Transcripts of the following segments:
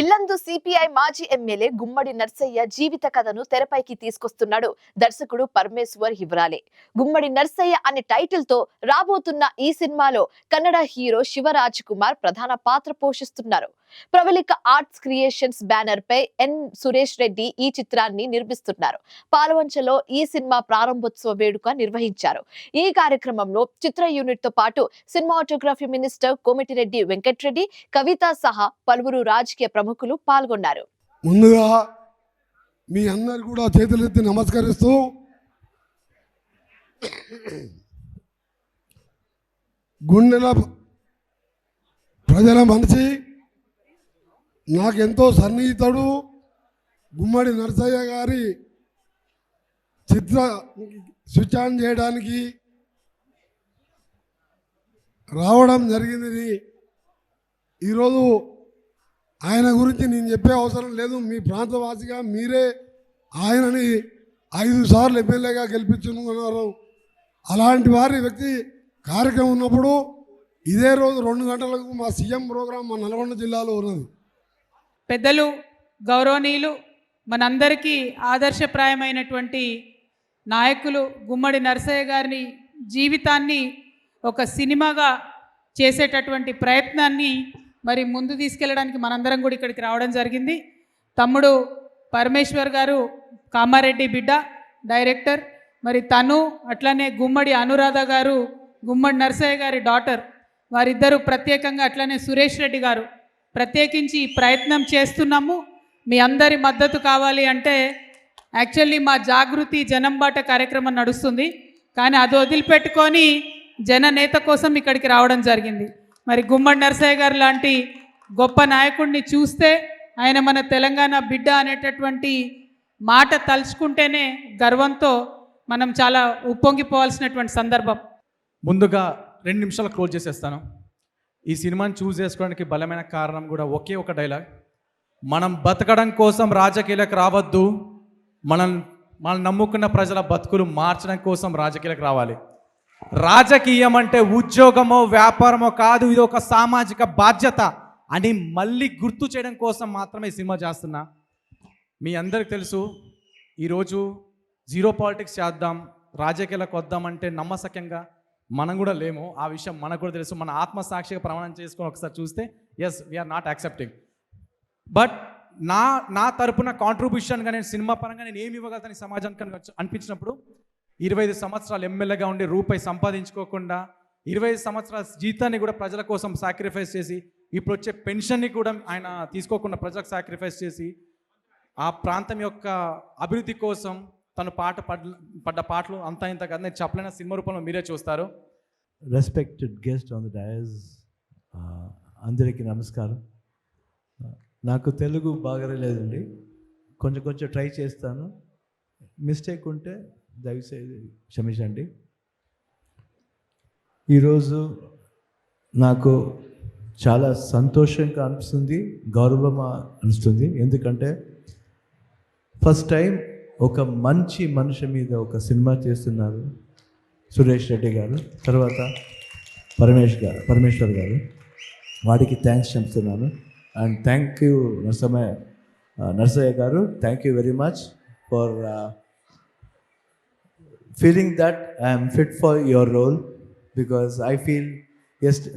Yellandu CPI మాజీ MLA Gummadi Narsaiah జీవిత కథను తెరపైకి తీసుకొస్తున్నాడు. దర్శకుడు పరమేశ్వర్ హివరాలే. గుమ్మడి నర్సయ్య అనే టైటిల్తో రాబోతున్న ఈ సినిమాలో కన్నడ హీరో శివరాజ్ కుమార్ ప్రధాన పాత్ర పోషిస్తున్నారు. ప్రవళిక ఆర్ట్స్ క్రియేషన్స్ బ్యానర్ పై ఎన్ సురేష్ రెడ్డి ఈ చిత్రాన్ని నిర్మిస్తున్నారు. పాలవంచలో ఈ సినిమా ప్రారంభోత్సవ వేడుక నిర్వహించారు. ఈ కార్యక్రమంలో చిత్ర యూనిట్తో పాటు సినిమాటోగ్రఫీ మినిస్టర్ కోమిటిరెడ్డి వెంకటరెడ్డి కవిత సహా పలువురు రాజకీయ ప్రముఖులు పాల్గొన్నారు. ముందుగా మీ అందరు కూడా చేతులెత్తి నమస్కరిస్తూ గుండెల ప్రజల మనిషి నాకెంతో సన్నిహితుడు గుమ్మడి నరసయ్య గారి చిత్ర స్విచ్ ఆన్ చేయడానికి రావడం జరిగింది. ఈరోజు ఆయన గురించి నేను చెప్పే అవసరం లేదు. మీ ప్రాంతవాసిగా మీరే ఆయనని ఐదు సార్లు ఎమ్మెల్యేగా గెలిపించుకున్నారు. అలాంటి వారి వ్యక్తి కార్యక్రమం ఉన్నప్పుడు ఇదే రోజు రెండు గంటలకు మా సీఎం ప్రోగ్రాం మా నల్గొండ జిల్లాలో ఉన్నది. పెద్దలు గౌరవనీయులు మనందరికీ ఆదర్శప్రాయమైనటువంటి నాయకులు గుమ్మడి నరసయ్య గారిని జీవితాన్ని ఒక సినిమాగా చేసేటటువంటి ప్రయత్నాన్ని మరి ముందు తీసుకెళ్ళడానికి మనందరం కూడా ఇక్కడికి రావడం జరిగింది. తమ్ముడు పరమేశ్వర్ గారు కామారెడ్డి బిడ్డ డైరెక్టర్. మరి తను అట్లనే గుమ్మడి అనురాధ గారు గుమ్మడి నరసయ్య గారి డాటర్. వారిద్దరూ ప్రత్యేకంగా అట్లనే సురేష్ రెడ్డి గారు. ప్రత్యేకించి ప్రయత్నం చేస్తున్నాము. మీ అందరి మద్దతు కావాలి అంటే యాక్చువల్లీ మా జాగృతి జనం బాట కార్యక్రమం నడుస్తుంది. కానీ అది వదిలిపెట్టుకొని జన నేత కోసం ఇక్కడికి రావడం జరిగింది. మరి గుమ్మడి నరసయ్య గారు లాంటి గొప్ప నాయకుడిని చూస్తే ఆయన మన తెలంగాణ బిడ్డ అనేటటువంటి మాట తలుచుకుంటేనే గర్వంతో మనం చాలా ఉప్పొంగిపోవాల్సినటువంటి సందర్భం. ముందుగా రెండు నిమిషాలు క్లోజ్ చేసేస్తాను. ఈ సినిమాని చూస్ చేసుకోవడానికి బలమైన కారణం కూడా ఒకే ఒక డైలాగ్. మనం బతకడం కోసం రాజకీయాలకు రావద్దు మనం మనం నమ్ముకున్న ప్రజల బతుకులు మార్చడం కోసం రాజకీయాలకు రావాలి. రాజకీయం అంటే ఉద్యోగమో వ్యాపారమో కాదు ఇది ఒక సామాజిక బాధ్యత అని మళ్ళీ గుర్తు చేయడం కోసం మాత్రమే ఈ సినిమా చేస్తున్నా. మీ అందరికి తెలుసు ఈరోజు జీరో పాలిటిక్స్ చేద్దాం రాజకీయాలకు వద్దామంటే నమ్మసక్యంగా మనం కూడా లేము. ఆ విషయం మనకు కూడా తెలుసు. మన ఆత్మసాక్షిగా ప్రమాణం చేసుకొని ఒకసారి చూస్తే yes we're not accepting but నా నా తరపున కాంట్రిబ్యూషన్గా నేను సినిమా పరంగా నేను ఏమి ఇవ్వగలుగుతాను సమాజానికి అనిపించినప్పుడు ఇరవై ఐదు సంవత్సరాలు ఎమ్మెల్యేగా ఉండి రూపాయి సంపాదించుకోకుండా ఇరవై ఐదు సంవత్సరాల జీతాన్ని కూడా ప్రజల కోసం సాక్రిఫైస్ చేసి ఇప్పుడు వచ్చే పెన్షన్ని కూడా ఆయన తీసుకోకుండా ప్రజలకు సాక్రిఫైస్ చేసి ఆ ప్రాంతం యొక్క అభివృద్ధి కోసం తను పాట పడ్ పడ్డ పాటలు అంతా ఇంత కదా. నేను చెప్పలేని సినిమా రూపంలో మీరే చూస్తారు. Respected guest on the dais అందరికీ నమస్కారం. నాకు తెలుగు బాగా లేదండి కొంచెం కొంచెం ట్రై చేస్తాను. మిస్టేక్ ఉంటే దయచేసి క్షమించండి. ఈరోజు నాకు చాలా సంతోషంగా అనిపిస్తుంది గౌరవం అనిపిస్తుంది. ఎందుకంటే ఫస్ట్ టైం ఒక మంచి మనిషి మీద ఒక సినిమా చేస్తున్నారు సురేష్ రెడ్డి గారు. తర్వాత పరమేష్ గారు పరమేశ్వర్ గారు. వాడికి థ్యాంక్స్ చెప్తున్నాను. And thank you Narasamayya Narasaiah గారు. Thank you very much for feeling that I'm fit for your role because I feel as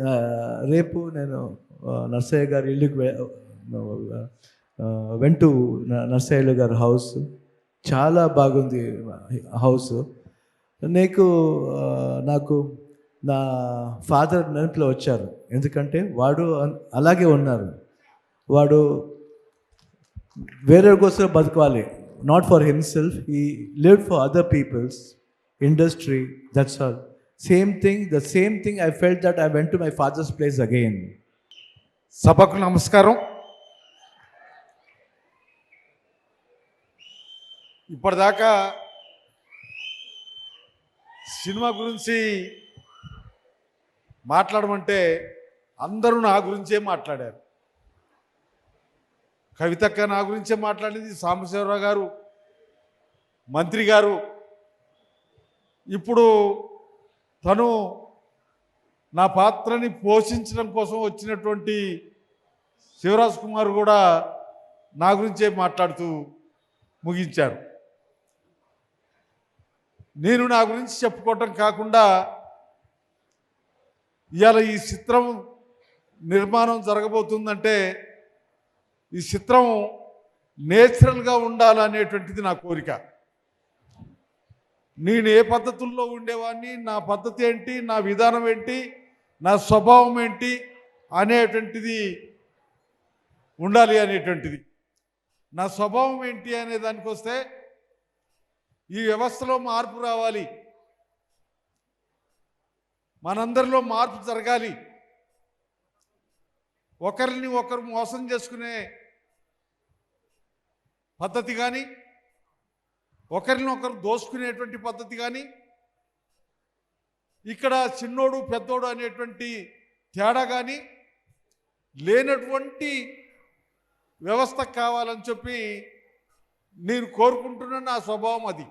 రేపు నేను నర్సయ్య గారి ఇల్లుకి వెంట నర్సయ్య గారి హౌస్ చాలా బాగుంది హౌస్. నీకు నాకు నా ఫాదర్ నెనట్లో వచ్చారు. ఎందుకంటే వాడు అన్- అలాగే ఉన్నారు. వాడు వేరే కోసం బతకాలి. Not for himself he live for other peoples industry that's all same thing the same thing I felt that I went to my father's place again సభకు నమస్కారం. ఇప్పటిదాకా సినిమా గురించి మాట్లాడమంటే అందరూ నా గురించే మాట్లాడారు. కవితక్క నా గురించే మాట్లాడింది సాంబశివరావు గారు మంత్రి గారు. ఇప్పుడు తను నా పాత్రని పోషించడం కోసం వచ్చినటువంటి శివరాజ్ కుమార్ కూడా నా గురించే మాట్లాడుతూ ముగించారు. నేను నా గురించి చెప్పుకోవటం కాకుండా ఇవాళ ఈ చిత్రం నిర్మాణం జరగబోతుందంటే ఈ చిత్రం నేచురల్గా ఉండాలనేటువంటిది నా కోరిక. నేను ఏ పద్ధతుల్లో ఉండేవాడిని నా పద్ధతి ఏంటి నా విధానం ఏంటి నా స్వభావం ఏంటి అనేటువంటిది ఉండాలి అనేటువంటిది. నా స్వభావం ఏంటి అనే దానికి వస్తే ఈ వ్యవస్థలో మార్పు రావాలి. మనందరిలో మార్పు జరగాలి. ఒకరిని ఒకరు మోసం చేసుకునే పద్ధతి కానీ ఒకరిని ఒకరు దోసుకునేటువంటి పద్ధతి కానీ ఇక్కడ చిన్నోడు పెద్దోడు అనేటువంటి తేడా కానీ లేనటువంటి వ్యవస్థ కావాలని చెప్పి నేను కోరుకుంటున్న నా స్వభావం అది.